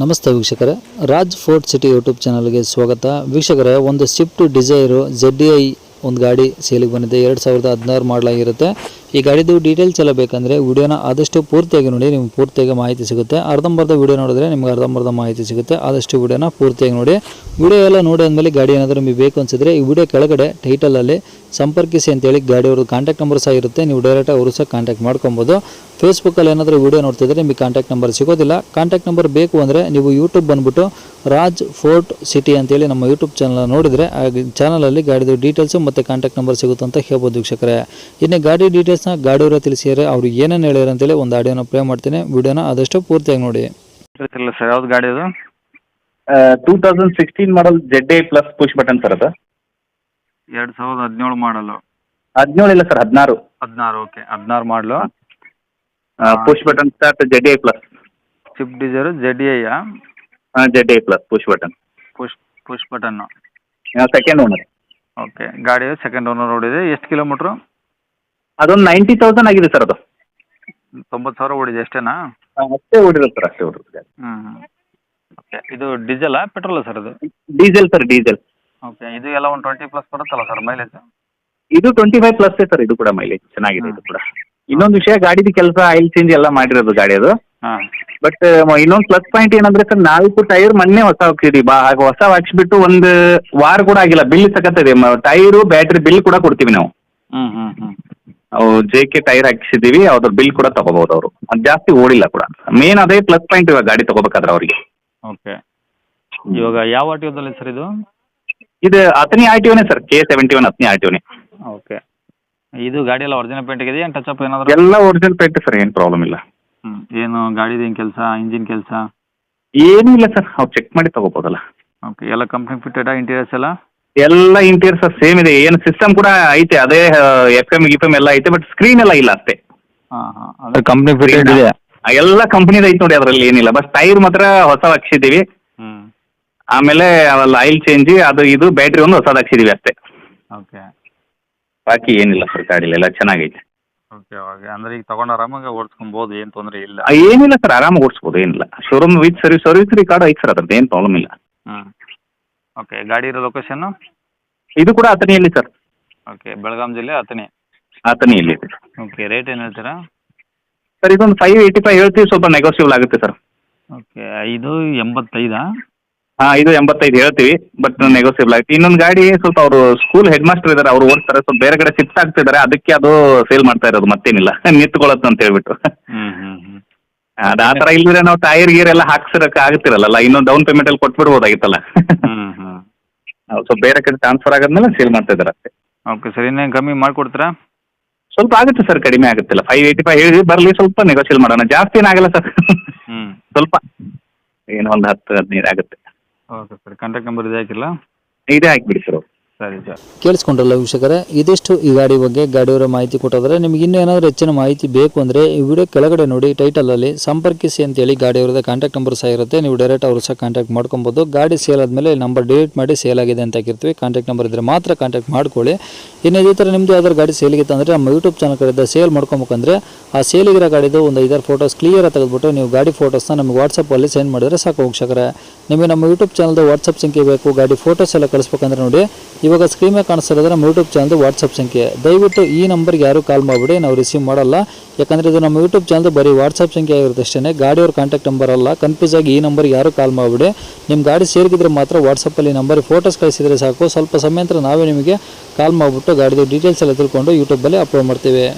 ನಮಸ್ತೆ ವೀಕ್ಷಕರೇ. Raj fort city YouTube ಚಾನಲ್ಗೆ ಸ್ವಾಗತ. ವೀಕ್ಷಕರೇ, ಒಂದು ಸ್ವಿಫ್ಟ್ ಡಿಸೈರು ಜೆಡ್ ಐ ಒಂದು ಗಾಡಿ ಸೇಲಿಗೆ ಬಂದಿದೆ. ಎರಡು ಸಾವಿರದ ಹದಿನಾರು ಮಾಡಲಾಗಿರುತ್ತೆ. ಈ ಗಾಡಿದು ಡೀಟೇಲ್ಸ್ ಎಲ್ಲ ಬೇಕಂದರೆ ವಿಡಿಯೋನ ಆದಷ್ಟು ಪೂರ್ತಿಯಾಗಿ ನೋಡಿ, ನಿಮ್ಗೆ ಪೂರ್ತಿಯಾಗಿ ಮಾಹಿತಿ ಸಿಗುತ್ತೆ. ಅರ್ಧಂಬರ್ಧ ವಿಡಿಯೋ ನೋಡಿದ್ರೆ ನಿಮ್ಗೆ ಅರ್ಧಂಬರ್ಧ ಮಾಹಿತಿ ಸಿಗುತ್ತೆ. ಆದಷ್ಟು ವಿಡಿಯೋನ ಪೂರ್ತಿಯಾಗಿ ನೋಡಿ. ವಿಡಿಯೋ ಎಲ್ಲ ನೋಡಿ ಆದಮೇಲೆ ಗಾಡಿ ಏನಾದರೂ ನಿಮಗೆ ಬೇಕು ಅನಿಸಿದ್ರೆ ಈ ವಿಡಿಯೋ ಕೆಳಗಡೆ ಟೈಟಲಲ್ಲಿ ಸಂಪರ್ಕಿಸಿ ಅಂತೇಳಿ ಗಾಡಿಯವ್ರದ್ದು ಕಾಂಟ್ಯಾಕ್ಟ್ ನಂಬರ್ ಸಹ ಇರುತ್ತೆ. ನೀವು ಡೈರೆಕ್ಟ್ ಅವರು ಸಹ ಕಾಂಟ್ಯಾಕ್ಟ್ ಮಾಡ್ಕೊಬೋದು. ಫೇಸ್ಬುಕ್ಕಲ್ಲಿ ಏನಾದರೂ ವೀಡಿಯೋ ನೋಡ್ತಿದ್ರೆ ನಿಮಗೆ ಕಾಂಟ್ಯಾಕ್ಟ್ ನಂಬರ್ ಸಿಗೋದಿಲ್ಲ. ಕಾಂಟ್ಯಾಕ್ಟ್ ನಂಬರ್ ಬೇಕು ಅಂದರೆ ನೀವು ಯೂಟ್ಯೂಬ್ ಬಂದುಬಿಟ್ಟು ರಾಜ್ ಫೋರ್ಟ್ ಸಿಟಿ ಅಂತೇಳಿ ನಮ್ಮ ಯೂಟ್ಯೂಬ್ ಚಾನಲ್ ನೋಡಿದರೆ ಆ ಚಾನಲಲ್ಲಿ ಗಾಡಿದು ಡೀಟೇಲ್ಸು ಮತ್ತು ಕಾಂಟ್ಯಾಕ್ಟ್ ನಂಬರ್ ಸಿಗುತ್ತೆ ಅಂತ ಹೇಳ್ಬೋದು ವೀಕ್ಷಕರೇ. ಇನ್ನು ಗಾಡಿ ಡೀಟೇಲ್ಸ್ನ ಗಾಡಿಯವರ ತಿಳಿಸಿದರೆ ಅವರು ಏನೇನು ಹೇಳ್ಯಾರ ಅಂತೇಳಿ ಒಂದು ಆಡಿಯೋನ ಪ್ಲೇ ಮಾಡ್ತೀನಿ. ವಿಡಿಯೋನ ಆದಷ್ಟು ಪೂರ್ತಿಯಾಗಿ ನೋಡಿ. ಸರ್ ಯಾವ್ದು ಗಾಡಿ ಅದು? Two thousand sixteen model Z A plus push button sir ಅದು. ಎರಡು ಸಾವಿರದ ಹದಿನೇಳು ಮಾಡಲು ಹದಿನೇಳು ಇಲ್ಲ ಸರ್ ಹದಿನಾರು. ಹದಿನಾರು ಓಕೆ ಹದಿನಾರು ಮಾಡಲು push button start Z A plus Swift Dzire Z ಎಯ Z I plus push button push push button second owner okay ಗಾಡಿ ಸೆಕೆಂಡ್ ಓನರ್ ಓಡಿದೆ ಎಷ್ಟು ಕಿಲೋಮೀಟ್ರು ಅದೊಂದು ನೈಂಟಿ ತೌಸಂಡ್ ಆಗಿದೆ ಸರ್ ಅದು. ತೊಂಬತ್ತು ಸಾವಿರ ಓಡಿದೆ ಅಷ್ಟೇನಾ ಅಷ್ಟೇ ಓಡಿರೋದು ಸರ್ ಅಷ್ಟೇ ಓಡಿರೋದು ಹ್ಞೂ ಓಕೆ ಇದು ಡೀಸೆಲಾ ಪೆಟ್ರೋಲ್ ಸರ್ ಅದು ಡೀಸೆಲ್ ಸರ್ ಡೀಸೆಲ್ ಓಕೆ ಇದು ಎಲ್ಲ ಒಂದು ಟ್ವೆಂಟಿ ಪ್ಲಸ್ ಬರುತ್ತಲ್ಲ ಸರ್ ಮೈಲೇಜ್ ಇದು ಟ್ವೆಂಟಿ ಫೈವ್ ಪ್ಲಸ್ ಸರ್ ಇದು ಕೂಡ ಮೈಲೇಜ್ ಚೆನ್ನಾಗಿದೆ ಇದು ಕೂಡ. ಇನ್ನೊಂದು ವಿಷಯ ಗಾಡಿದು ಕೆಲಸ ಆಯಿಲ್ ಚೇಂಜ್ ಎಲ್ಲ ಮಾಡಿರೋದು ಗಾಡಿ ಅದು. ಹಾಂ. ಬಟ್ ಇನ್ನೊಂದು ಪ್ಲಸ್ ಪಾಯಿಂಟ್ ಏನಂದ್ರೆ ಸರ್ ನಾಲ್ಕು ಟೈರ್ ಮೊನ್ನೆ ಹೊಸ ಹಾಕ್ಸಿದ್ವಿ. ಬಾ ಹಾಗೆ ಹೊಸ ಹಾಕ್ಸ್ಬಿಟ್ಟು ಒಂದು ವಾರ ಕೂಡ ಆಗಿಲ್ಲ. ಬಿಲ್ ತಗತ್ತದೆ ಟೈರ್ ಬ್ಯಾಟ್ರಿ ಬಿಲ್ ಕೂಡ ಕೊಡ್ತೀವಿ ನಾವು. ಹ್ಞೂ ಹ್ಞೂ ಹ್ಞೂ ಅವು ಜೆ ಕೆ ಟೈರ್ ಹಾಕ್ಸಿದ್ದೀವಿ. ಅವ್ರ ಬಿಲ್ ಕೂಡ ತಗೋಬಹುದು ಅವರು. ಅದು ಜಾಸ್ತಿ ಓಡಿಲ್ಲ ಕೂಡ. ಮೇನ್ ಅದೇ ಪ್ಲಸ್ ಪಾಯಿಂಟ್ ಇವಾಗ ಗಾಡಿ ತಗೋಬೇಕಾದ್ರೆ ಅವರಿಗೆ. ಓಕೆ ಇವಾಗ ಯಾವ ಆಟೋದಲ್ಲಿ ಸರ್ ಇದು? ಇದು ಹತ್ತನೇ ಆರ್ ಟಿ ಒನೇ ಸರ್ ಕೆ ಸೆವೆಂಟಿ ಒನ್ ಹತ್ತನೇ ಆರ್ ಟಿ ಒನೇ ಓಕೆ ಇದು ಗಾಡಿ ಎಲ್ಲ ಒರಿಜಿನಲ್ ಪೇಂಟ್ ಇದೆಯಾ? ಟಚ್ ಅಪ್ ಏನಾದರೂ? ಎಲ್ಲ ಒರಿಜಿನಲ್ ಪೇಂಟ್ ಸರ್ ಏನು ಪ್ರಾಬ್ಲಮ್ ಇಲ್ಲ. ಹ್ಞೂ ಏನು ಗಾಡಿದು ಏನು ಕೆಲಸ ಇಂಜಿನ್ ಕೆಲಸ? ಏನೂ ಇಲ್ಲ ಸರ್ ಅವ್ರು ಚೆಕ್ ಮಾಡಿ ತಗೋಬೋದಲ್ಲ. ಓಕೆ ಎಲ್ಲ ಕಂಪ್ನಿ ಫಿಟ್ಟೆಡಾ ಇಂಟೀರಿಯರ್ಸ್ ಎಲ್ಲ? ಎಲ್ಲ ಇಂಟೀರಿಯರ್ ಸರ್ ಸೇಮ್ ಇದೆ. ಏನು ಸಿಸ್ಟಮ್ ಕೂಡ ಐತೆ ಅದೇ ಎಫ್ ಎಂ ಗಿಫ್ ಎಂ ಎಲ್ಲ ಐತೆ ಬಟ್ ಸ್ಕ್ರೀನ್ ಎಲ್ಲ ಇಲ್ಲ ಅಷ್ಟೇ. ಹಾಂ ಹಾಂ. ಅದು ಕಂಪ್ನಿ ಫಿಟ್ಟೆಡ್ ಇದೆ ಎಲ್ಲ ಕಂಪ್ನಿದು ಐತೆ ನೋಡಿ ಅದರಲ್ಲಿ ಏನಿಲ್ಲ. ಬಸ್ ಟೈರ್ ಮಾತ್ರ ಹೊಸ ಹಾಕ್ಸಿದ್ದೀವಿ. ಹ್ಞೂ ಆಮೇಲೆ ಅವೆಲ್ಲ ಆಯಿಲ್ ಚೇಂಜ್ ಅದು ಇದು ಬ್ಯಾಟ್ರಿ ಒಂದು ಹೊಸದು ಹಾಕ್ಸಿದ್ದೀವಿ ಅಷ್ಟೇ. ಓಕೆ ಬಾಕಿ ಏನಿಲ್ಲ ಸರ್ ಗಾಡಿಲಿ ಎಲ್ಲ ಚೆನ್ನಾಗೈತೆ. ಓಕೆ ಓಕೆ ಅಂದರೆ ಈಗ ತಗೊಂಡು ಆರಾಮಾಗಿ ಓಡಿಸ್ಕೊಬೋದು ಏನು ತೊಂದರೆ ಇಲ್ಲ. ಆ, ಏನಿಲ್ಲ ಸರ್ ಆರಾಮಾಗಿ ಓಡಿಸ್ಬೋದು ಏನಿಲ್ಲ. Showroom with service service card ಐತೆ ಸರ್ ಅದ್ರದ್ದು ಏನು ಪ್ರಾಬ್ಲಮ್ ಇಲ್ಲ. ಹ್ಞೂ ಓಕೆ ಗಾಡಿ ಇರೋ ಲೊಕೇಶನ್ನು ಇದು ಕೂಡ ಹತ್ತನೆಯಲ್ಲಿ ಸರ್ ಓಕೆ ಬೆಳಗಾಂ ಜಿಲ್ಲೆ ಆತನೇ? ಆತನೇ ಇಲ್ಲಿ ಇದೆ ಓಕೆ ರೇಟ್ ಏನು ಹೇಳ್ತೀರಾ? ಸರ್ ಇದೊಂದು ಫೈವ್ ಏಯ್ಟಿ ಫೈವ್ ಹೇಳ್ತೀವಿ ಸ್ವಲ್ಪ ನೆಗೋಸಿಯಬಲ್ ಆಗುತ್ತೆ ಸರ್ ಓಕೆ ಐದು ಎಂಬತ್ತೈದಾ? ಹಾಂ ಇದು ಎಂಬತ್ತೈದು ಹೇಳ್ತೀವಿ ಬಟ್ ನೆಗೋಸಿಯಬಲ್ ಆಗುತ್ತೆ ಇನ್ನೊಂದು ಗಾಡಿ ಸ್ವಲ್ಪ ಅವರು ಸ್ಕೂಲ್ ಹೆಡ್ ಮಾಸ್ಟರ್ ಇದ್ದಾರೆ ಅವರು ಓಡ್ತಾರೆ ಸ್ವಲ್ಪ ಬೇರೆ ಕಡೆ ಶಿಫ್ಟ್ ಆಗ್ತಿದ್ದಾರೆ ಅದಕ್ಕೆ ಅದು ಸೇಲ್ ಮಾಡ್ತಾ ಇರೋದು ಮತ್ತೇನಿಲ್ಲ. ನಿಂತ್ಕೊಳ್ಳೋದು ಅಂತ ಹೇಳ್ಬಿಟ್ಟು ಅದು ಆ ಥರ ಇಲ್ಲದ್ರೆ ನಾವು ಟೈರ್ ಗೀರ್ ಎಲ್ಲ ಹಾಕ್ಸಿರಕ್ಕೆ ಆಗ್ತಿರಲ್ಲ ಇನ್ನೊಂದು ಡೌನ್ ಪೇಮೆಂಟಲ್ಲಿ ಕೊಟ್ಬಿಡ್ಬೋದಾಗಿತ್ತಲ್ಲ. ಸ್ವಲ್ಪ ಬೇರೆ ಕಡೆ ಟ್ರಾನ್ಸ್ಫರ್ ಆಗೋದ್ಮೇಲೆ ಸೇಲ್ ಮಾಡ್ತಾ ಇದ್ದಾರೆ ಅಷ್ಟೇ. ಓಕೆ ಸರ್ ಇನ್ನೇನು ಕಮ್ಮಿ ಮಾಡಿಕೊಡ್ತೀರಾ? ಸ್ವಲ್ಪ ಆಗುತ್ತೆ ಸರ್ ಕಡಿಮೆ ಆಗುತ್ತಿಲ್ಲ. ಫೈವ್ ಏಯ್ಟಿ ಫೈವ್ ಹೇಳಿ ಬರಲಿ ಸ್ವಲ್ಪ ನೆಗೋಸಿಯಲ್ ಮಾಡೋಣ. ಜಾಸ್ತಿ ಏನಾಗಲ್ಲ ಸರ್ ಸ್ವಲ್ಪ ಏನೋ ಒಂದು ಹತ್ತು ಹದಿನೈದು ಆಗುತ್ತೆ. Okay sir. ಕಾಂಟ್ಯಾಕ್ಟ್ ನಂಬರ್ ಇದೆ ಹಾಕಿಲ್ಲ ಇದೇ ಹಾಕಿಬಿಡಿ ಸರ್. ಕೇಳಿಸ್ಕೊಂಡ್ರಲ್ಲ ವೀಕ್ಷಕರೇ? ಇದಿಷ್ಟು ಈ ಗಾಡಿ ಬಗ್ಗೆ ಗಾಡಿಯವರ ಮಾಹಿತಿ ಕೊಟ್ಟಿದ್ರೆ ನಿಮ್ಗೆ ಇನ್ನೂ ಏನಾದರೂ ಹೆಚ್ಚಿನ ಮಾಹಿತಿ ಬೇಕು ಅಂದರೆ ಈ ವಿಡಿಯೋ ಕೆಳಗಡೆ ನೋಡಿ ಟೈಟಲಲ್ಲಿ ಸಂಪರ್ಕಿಸಿ ಅಂತೇಳಿ ಗಾಡಿಯವರದ ಕಾಂಟ್ಯಾಕ್ಟ್ ನಂಬರ್ ಸಹ ಇರುತ್ತೆ. ನೀವು ಡೈರೆಕ್ಟ್ ಅವರು ಸಹ ಕಾಂಟ್ಯಾಕ್ಟ್ ಮಾಡ್ಕೊಬೋದು. ಗಾಡಿ ಸೇಲ್ ಆದಮೇಲೆ ನಂಬರ್ ಡಿಲೀಟ್ ಮಾಡಿ ಸೇಲ್ ಆಗಿದೆ ಅಂತ ಹಾಕಿರ್ತೀವಿ ಕಾಂಟ್ಯಾಕ್ಟ್ ನಂಬರ್ ಇದ್ದರೆ ಮಾತ್ರ ಕಾಂಟ್ಯಾಕ್ಟ್ ಮಾಡ್ಕೊಳ್ಳಿ. ಇನ್ನು ಇದೇ ಥರ ನಿಮ್ಮದು ಯಾವ್ದಾದ್ರು ಗಾಡಿ ಸೇಲಿಗಿತ್ತು ಅಂದರೆ ನಮ್ಮ ಯೂಟ್ಯೂಬ್ ಚಾನಲ್ ಕಡೆಯಿಂದ ಸೇಲ್ ಮಾಡ್ಕೊಬೇಕಂದ್ರೆ ಆ ಸೇಲಿಗಿರೋ ಗಾಡಿದು ಒಂದು ಐದಾರು ಫೋಟೋಸ್ ಕ್ಲಿಯರಾಗಿ ತೆಗೆದುಬಿಟ್ಟು ನೀವು ಗಾಡಿ ಫೋಟೋಸ್ನ ನಮಗೆ ವಾಟ್ಸಪ್ಪಲ್ಲಿ ಸೆಂಡ್ ಮಾಡಿದರೆ ಸಾಕು ವೀಕ್ಷಕರೇ. ನಿಮಗೆ ನಮ್ಮ ಯೂಟ್ಯೂಬ್ ಚಾನಲ್ದು ವಾಟ್ಸಪ್ ಸಂಖ್ಯೆ ಬೇಕು, ಗಾಡಿ ಫೋಟೋಸ್ ಎಲ್ಲ ಕಳಿಸ್ಬೇಕಂದ್ರೆ ನೋಡಿ ಇವಾಗ ಸ್ಕ್ರೀನ್ ಮೇಲೆ ಕಾಣಿಸ್ತಿರೋದ್ರೆ ನಮ್ಮ ಯೂಟ್ಯೂಬ್ ಚಾನಲ್ದು ವಾಟ್ಸಪ್ ಸಂಖ್ಯೆ. ದಯವಿಟ್ಟು ಈ ನಂಬರ್ಗೆ ಯಾರು ಕಾಲ್ ಮಾಡಿಬಿಡಿ, ನಾವು ರಿಸೀವ್ ಮಾಡಲ್ಲ. ಯಾಕಂದರೆ ಇದು ನಮ್ಮ ಯೂಟ್ಯೂಬ್ ಚಾನಲ್ದು ಬರೀ ವಾಟ್ಸಪ್ ಸಂಖ್ಯೆ ಆಗಿರುತ್ತೆ ಅಷ್ಟೇ ಗಾಡಿಯವ್ರ ಕಾಂಟ್ಯಾಕ್ಟ್ ನಂಬರ್ ಅಲ್ಲ. ಕನ್ಫ್ಯೂಸ್ ಆಗಿ ಈ ನಂಬರ್ಗೆ ಯಾರು ಕಾಲ್ ಮಾಡಿಬಿಡಿ. ನಿಮ್ಮ ಗಾಡಿ ಸೇರಿಗಿದ್ರೆ ಮಾತ್ರ ವಾಟ್ಸಪ್ಪಲ್ಲಿ ನಂಬರ್ ಫೋಟೋಸ್ ಕಳಿಸಿದರೆ ಸಾಕು. ಸ್ವಲ್ಪ ಸಮಯ ನಂತರ ನಾವೇ ನಿಮಗೆ ಕಾಲ್ ಮಾಡಿಬಿಟ್ಟು ಗಾಡಿದು ಡೀಟೇಲ್ಸ್ ಎಲ್ಲ ತಿಳ್ಕೊಂಡು ಯೂಟ್ಯೂಬಲ್ಲಿ ಅಪ್ಲೋಡ್ ಮಾಡ್ತೀವಿ.